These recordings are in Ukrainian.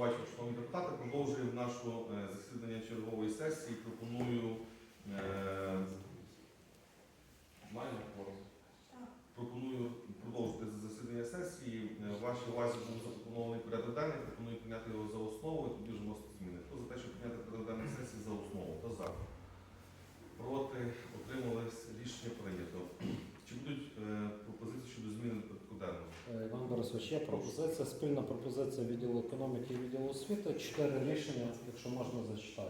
вечір, шановні депутати. Продовжуємо наше засідання чергової сесії. Пропоную е, маємо? Пропоную продовжити засідання сесії. Е, Вашій увазі був запропонований порядок денний. Пропоную прийняти його за основу тоді вже вносити зміни. Хто за те, щоб прийняти порядок денний сесії за основу? Хто за? Проти утримались рішення прийнято. Чи будуть е, пропозиції щодо зміни до порядку денного? Е, Іван Борисович, є пропозиція, спільна пропозиція відділу економіки і відділу освіти. Чотири рішення, якщо можна, зачитаю.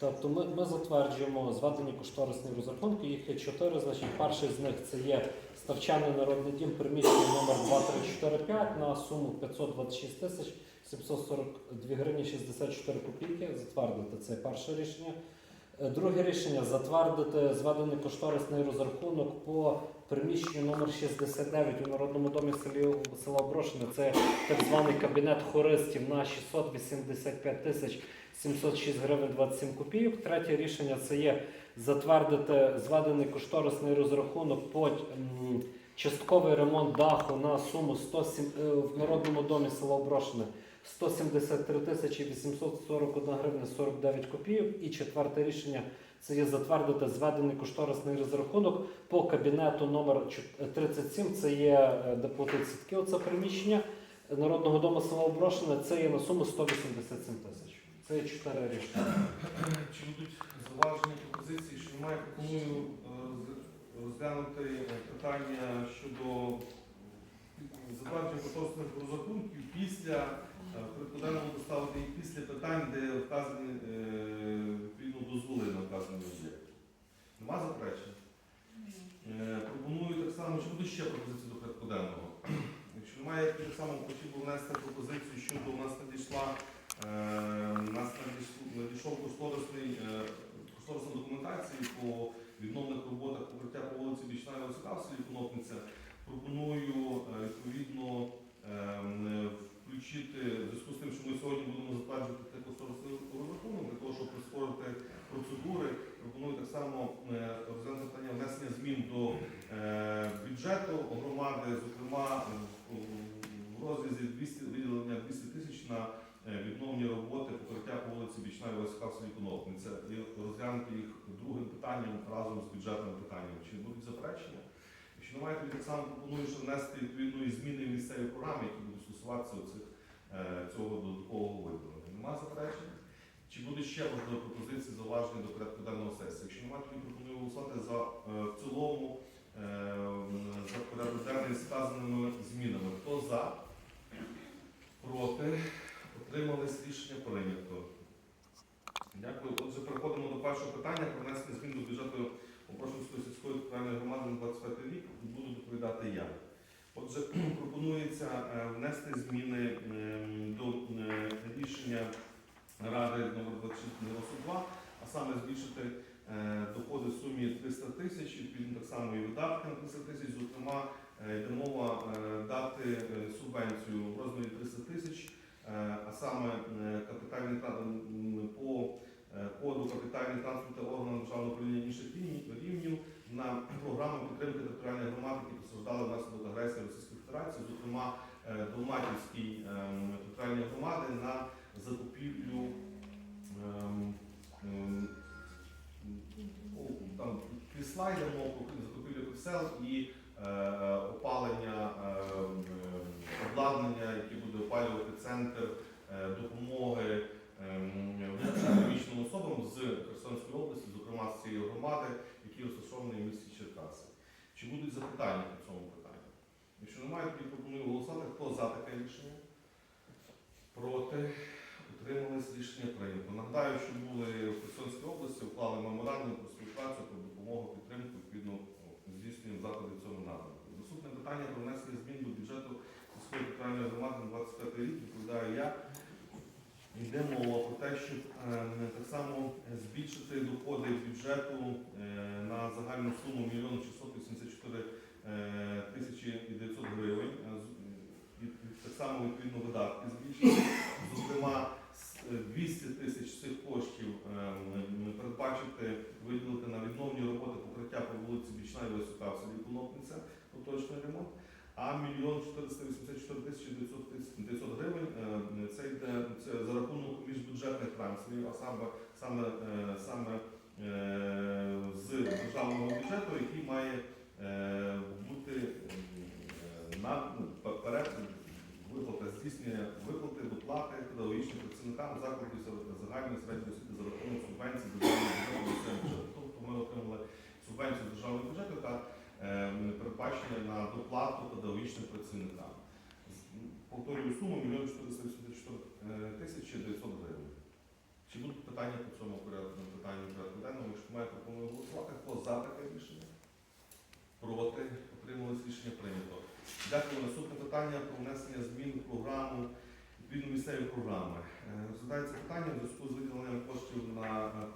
Тобто ми, ми затверджуємо зведені кошторисні розрахунки, їх є чотири. Значить, перший з них це є Ставчаний народний дім, приміщення номер 2345 на суму 526 тисяч 742 гривні 64 копійки. Затвердити це перше рішення. Е, Друге рішення затвердити зведений кошторисний розрахунок по приміщенню номер 69 у Народному домі села Брошине. Це так званий кабінет хористів на 685 тисяч 706 гривень 27 копійок. Третє рішення це є затвердити зведений кошторисний розрахунок по частковий ремонт даху на суму 107, е, в Народному домі села Брошине 173 тисячі 841 гривня 49 копійок. І четверте рішення це є затвердити зведений кошторисний розрахунок по кабінету номер 37 Це є е, де сітки. Оце приміщення Народного дому села Оброшене. Це є на суму 187 тисяч. Це є чотири рішення. Чи будуть зауважені пропозиції, що немає, пропоную е, розглянути е, питання щодо затвердження кошторисних розрахунків після е, прикладеному поставити їх після питань, де вказані е, відповідно дозволи на вказані об'єкти. Нема заперечень? Е, Пропоную так само, чи будуть ще пропозиції до порядку? Якщо немає, я так само хотів би внести пропозицію щодо у нас надійшла е, у нас надійшов кошторисний е, кошторисна документація по відновлених роботах покриття по вулиці Бічна і Конопниця. Пропоную е, відповідно включити в зв'язку з тим, що ми сьогодні будемо затверджувати цей кошторисний розрахунок для того, щоб прискорити процедури. Пропоную так само е, розглянути питання внесення змін до е, бюджету громади, зокрема е, в розрізі 200, виділення 200 тисяч на відновлені роботи покриття по вулиці Бічна і Висока в селі Конопниця і розглянути їх другим питанням разом з бюджетним питанням. Чи будуть заперечення? Якщо немає, то так само пропоную, що внести відповідної зміни в місцеві програми, які будуть стосуватися оцих, е, цього додаткового виділення. Нема заперечень? Чи будуть ще можливо пропозиції зауваження до порядку денного сесії? Якщо немає, тоді пропоную голосувати за е, в цілому е, за порядок денний сказаними змінами. Хто за? Проти? Утримались рішення прийнято. Дякую. Отже, переходимо до першого питання про внесення змін до бюджету Опрошенської сільської територіальної громади на 25 рік. Буду доповідати я. Отже, пропонується е, внести зміни ем, до е, рішення Ради номер 2692, а саме збільшити е, доходи в сумі 300 тисяч, відповідно так само і видатки на 300 тисяч. Зокрема, йде мова дати субвенцію в розмірі 300 тисяч, а саме капітальний тра- по коду капітальний транспорт та органам державного управління інших рівнів на програму підтримки територіальної громади, які постраждали внаслідок агресії Російської Федерації, зокрема е, рішення? Проти? Утримались рішення прийнято. Нагадаю, що були в Херсонській області, уклали меморандум про співпрацю про допомогу підтримку, відповідно здійснюємо заходи в цьому напрямку. Наступне питання про внесення змін до бюджету сільської територіальної громади на 25 рік. Відповідаю я. Йде мова про те, щоб е, так само збільшити доходи бюджету е, на загальну суму 1 684 е, тисячі і 900 гривень. Е, з- і Так само відповідно видатки збільшити. Зокрема, с- е, 200 тисяч цих коштів е, м, передбачити, виділити на відновні роботи покриття по вулиці Бічна і Висока в селі Конопниця, поточний ремонт. А 1 484 тисячі 900 тис- 900 гривень е, це йде це за рахунок міжбюджетних трансферів, а саме, саме, е, саме е, з державного бюджету, який має е, бути е, на ну, пе- перед виплата здійснення виплати доплати педагогічним працівникам закладів за- загальної середньої освіти за рахунок субвенції з державного бюджету до місцевого бюджету. Тобто ми отримали субвенцію з державного бюджету, яка е, передбачена на доплату педагогічним працівникам. З- Повторюю суму 1 484 тисячі 900 гривень. Чи будуть питання по цьому порядку питанню порядку денному? Якщо має пропоную голосувати, хто за таке рішення? Проти? Отрималось рішення прийнято. Дякую. Наступне питання про внесення змін в програму відповідно місцеві програми. Е, Розглядається питання в зв'язку з виділенням коштів на е,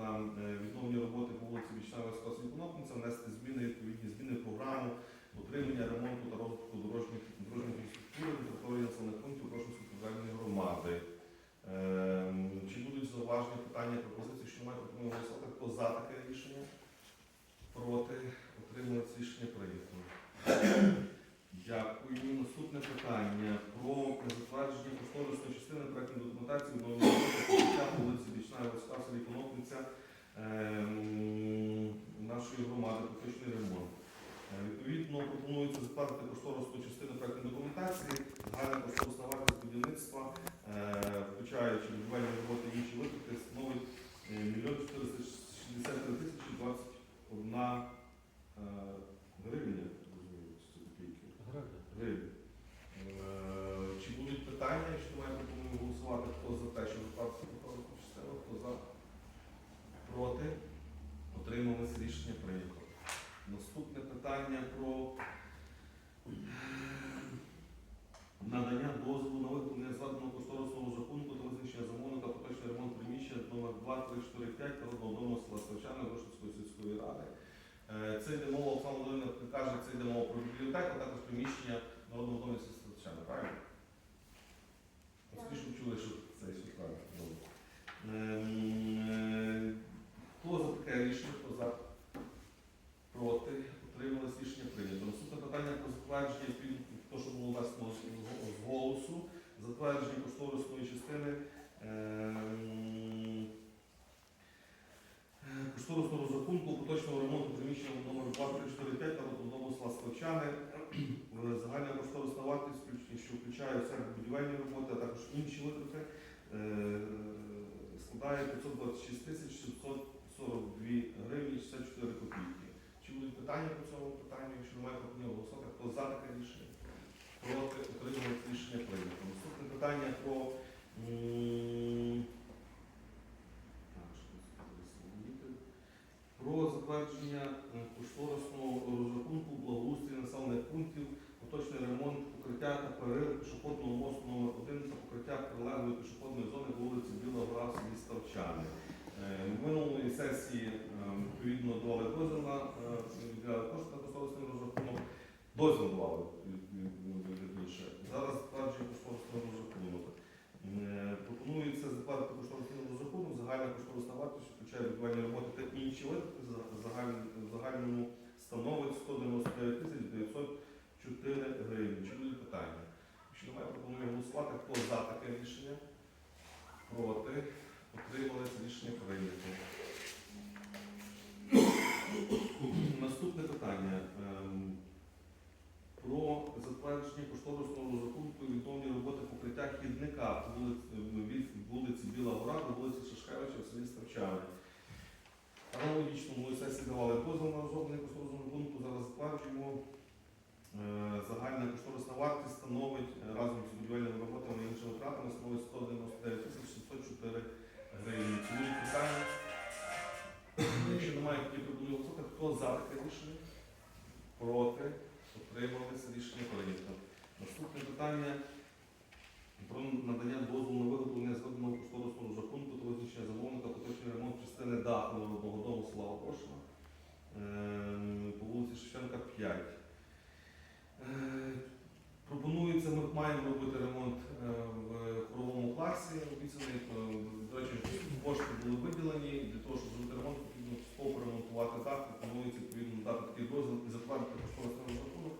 на е, відновлені роботи по вулиці Вічнева Скосі Конопниця, внести зміни, відповідні зміни в програму утримання, ремонту та розвитку дорожніх на території населених пунктів Прошинської територіальної громади. Ем, Чи будуть зауваження, питання, пропозиції, що немає пропоную голосувати? Хто за таке рішення? Проти? Отримується рішення прийнято. Дякую. Наступне питання про затвердження кошторисної частини проектної документації покриття вулиці Бічна Васька, селі Конопниця ем, нашої громади, поточний ремонт. Е, Відповідно, пропонується затвердити кошторисну частину проектної документації, загальна кошторисна вартість будівництва, е, включаючи будівельні роботи і інші витрати, становить е, 1 463 тисячі 21 е, гривня. розумію, це копійки. Гривень. Е, Чи будуть питання, якщо немає, пропоную голосувати, хто за те, що затвердити кошторисну частину, хто за проти? Отрималось рішення прийнято. Наступне питання про надання дозволу на виконання згаданого кошторисного розрахунку та визначення замовника поточний ремонт приміщення номер 2345 народного дому села Ставчани Вишинської сільської ради. Е, Це йде мова, Оксана Володимирівна каже, це йде мова про бібліотеку, а також приміщення народного дому села Ставчани, правильно? Ви чули, що це все правильно. Ем, е, Хто за таке рішення? Хто за? Проти? Утрималось рішення прийнято. Наступне питання про затвердження те, що було внесено з голосу, затвердження кошторисної частини ем, кошторисного розрахунку поточного ремонту приміщення номер 2345 та дому села Ставчани. Е, Загальна кошторисна вартість, що включає в себе будівельні роботи, а також інші витрати, е, складає 526 тисяч 742 гривні 64 копійки. Чи будуть питання по цьому питанню? Якщо немає, пропоную голосувати. Хто за таке рішення? Проти отримують рішення прийнято. Наступне питання про м, так, що тут записувати? про затвердження е, кошторисного розрахунку благоустрій населених пунктів, поточний ремонт покриття та перерив пішохідного мосту номер 1 та покриття прилеглої пішохідної зони по вулиці Біла Гора в селі Ставчани. Е, Минулої сесії е, відповідно давали дозвіл на е, виділяли кошти на кошторисний розрахунок. Давали вірніше. Зараз затверджує кошторисний розрахунок. Е, Пропонується затвердити кошторисний розрахунок, загальна кошторисна вартість, включає будівельні роботи та інші витрати, в загальному становить 199 тисяч 904 гривні. Чи будуть питання? Якщо немає, пропоную голосувати. Хто за таке рішення? Проти? Отрималось рішення прийнято. Наступне питання. Ем, Про затвердження кошторисного розрахунку і відновлення роботи покриття хідника по вулиці, від вулиці Біла Гора до вулиці Ставчани. Аналогічно минулої сесії давали дозвіл на розроблення кошторисного розрахунку. Зараз затверджуємо. Е, Загальна кошторисна вартість становить е, разом з будівельними роботами і іншими втратами становить 199 тисяч 704 гривні. Чи будуть питання? Якщо немає, тоді пропоную голосувати. Хто за таке рішення? Проти? Утрималися рішення прийнято. Наступне питання про надання дозволу на виготовлення згаданого кошторисного розрахунку та визначення замовника поточний ремонт частини даху народного дому села Опошина е, по вулиці Шевченка 5. Е, Пропонується, ми маємо робити ремонт е, в хоровому класі. Обіцяний, е, до речі, кошти були виділені. Для того, щоб зробити ремонт, потрібно частково поремонтувати дах. Пропонується відповідно дати такий дозвіл і затвердити кошторисний розрахунок.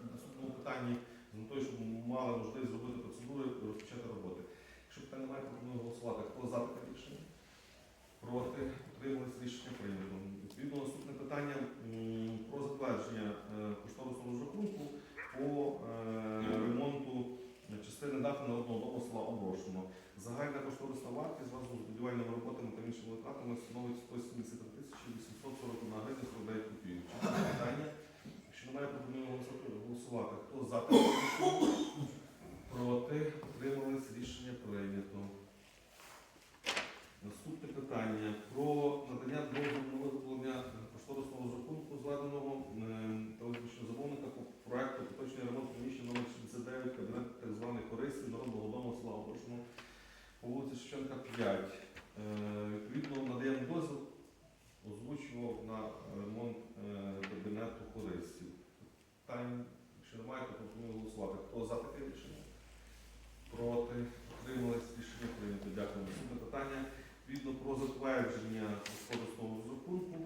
В наступному питанні з метою, щоб ми мали можливість зробити процедури і розпочати роботи. кандидата народного дому села Оброшено. Загальна кошторисна вартість разом з будівельними роботами та іншими витратами становить 173 тисячі 841 гривня 49 копійок. Питання? Якщо немає, пропоную голосувати. Хто за? Проти? Утримались? Рішення прийнято. Наступне питання про надання дозволу на виготовлення кошторисного розрахунку зведеного е, та визначеного замовника по проекту поточний ремонт приміщення номер 69 кабінет так званих користів народного дому села Оброшено по вулиці Шевченка 5. Е, Відповідно, надаємо дозвіл, озвучував на ремонт е, кабінету користів. Питань, якщо немає, то пропоную голосувати. Хто за таке рішення? Проти? Утримались? Рішення прийнято. Дякую. Наступне питання. Відповідно про затвердження кошторисного розрахунку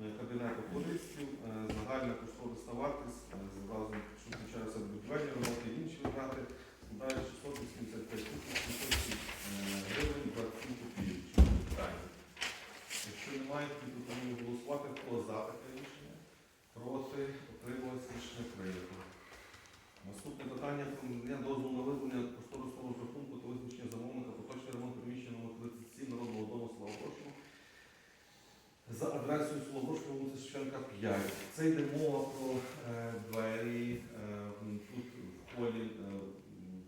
е, кабінету користів, е, загальна кошторисна вартість, е, зразу, що включає в себе будівельні роботи і інші витрати, складає 685 тисяч 700 гривень 27 копійок. Чи є питання? Якщо немає, то пропоную голосувати. Хто за таке рішення? Проти? Утрималось? Рішення прийнято. Наступне питання про надання дозволу на визнання кошторисного розрахунку та визначення замовника поточний ремонт приміщення номер 37 народного дому села Оброшено за адресою село Оброшено, вулиця Шевченка 5. Це йде мова про е, двері е, тут в холі е,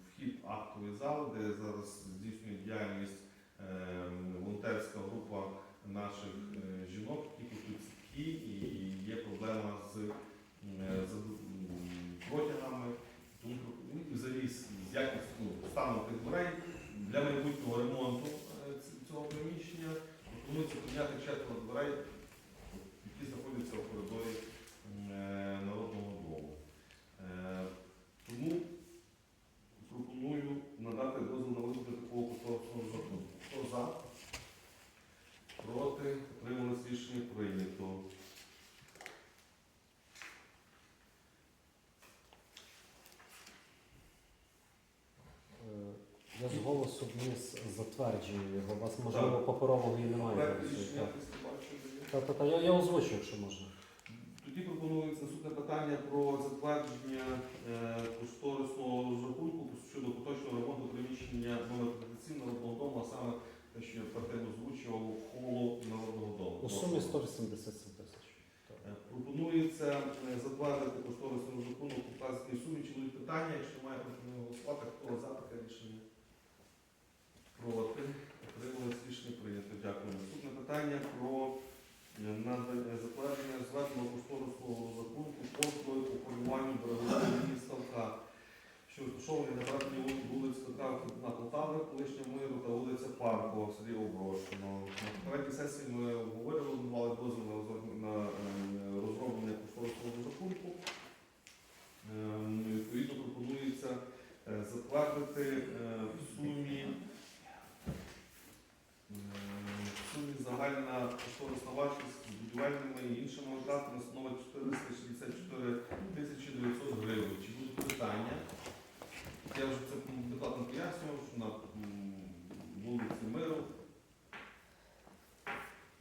вхід актової зали, де зараз здійснює діяльність е, волонтерська група наших е, жінок, які тут сітки, і є проблема з, е, протягами. Взагалі з якістю ну, станом тих дверей для майбутнього ремонту е, цього приміщення пропонується прийняти четверо дверей, які знаходяться в коридорі м, е, народного дому. Е, Тому пропоную надати дозвіл на виходу такого кошторисного розрахунку. Хто за? Проти? Утрималось рішення прийнято. Е, Я з голосу вніс затверджую його. У вас, Так. можливо, паперового і немає. Проект зараз. рішення Так. десь не бачу. Та, та, та, я, я озвучу, якщо можна. Тоді пропонується наступне питання про затвердження е, кошторисного розрахунку щодо поточного ремонту приміщення номер 37 народного дому, а саме те, що я перед озвучував холу народного дому. У сумі 187 тисяч. Е, Пропонується е, затвердити кошторисний розрахунок у вказаній сумі. Чи будуть питання? Якщо немає, пропоную голосувати. Хто за таке рішення? Проти. Отримали рішення прийнято. Дякую. Наступне питання про е, надання затвердження зведеного кошторисного розрахунку послуги по формуванню берегової лінії ставка, що розташовані на перетині вул- вулиць Петра на Полтави, колишнього миру та вулиця Паркова в селі Оброшено. На попередній сесії ми обговорювали, давали дозвіл на розроб- на е, розроблення кошторисного розрахунку. Ем, Відповідно, пропонується е, затвердити е, в сумі е, в сумі загальна кошторисна вартість з будівельними і іншими витратами становить 464 тисячі 900 гривень. Чи будуть питання? Я вже це депутатам пояснював, що на вулиці Миру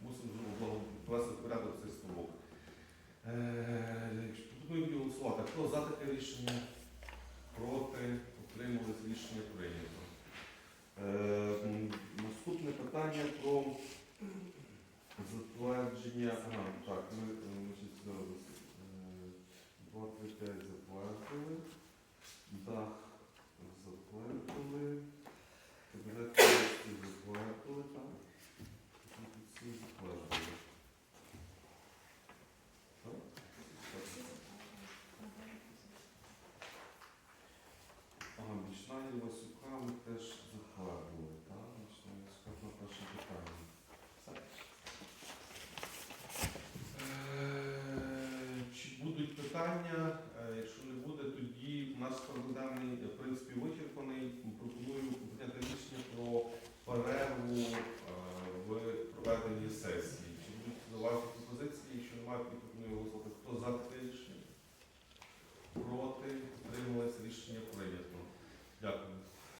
мусимо в порядок цей ставок. Е, Пропоную голосувати. Хто за таке рішення? Проти? Утримались рішення прийнято. Е, Наступне питання про затвердження. Ага, так, ми е, значить, зараз е, 2, 3, 5 затвердили. Дах затвердили. Кабінет міністрів затвердили. Тут всі затвердили. Так? Так. Ага, Бічна Васюка ми теж затвердили, так? Бічна і Васюка на перше питання. Все. Е, Чи будуть питання?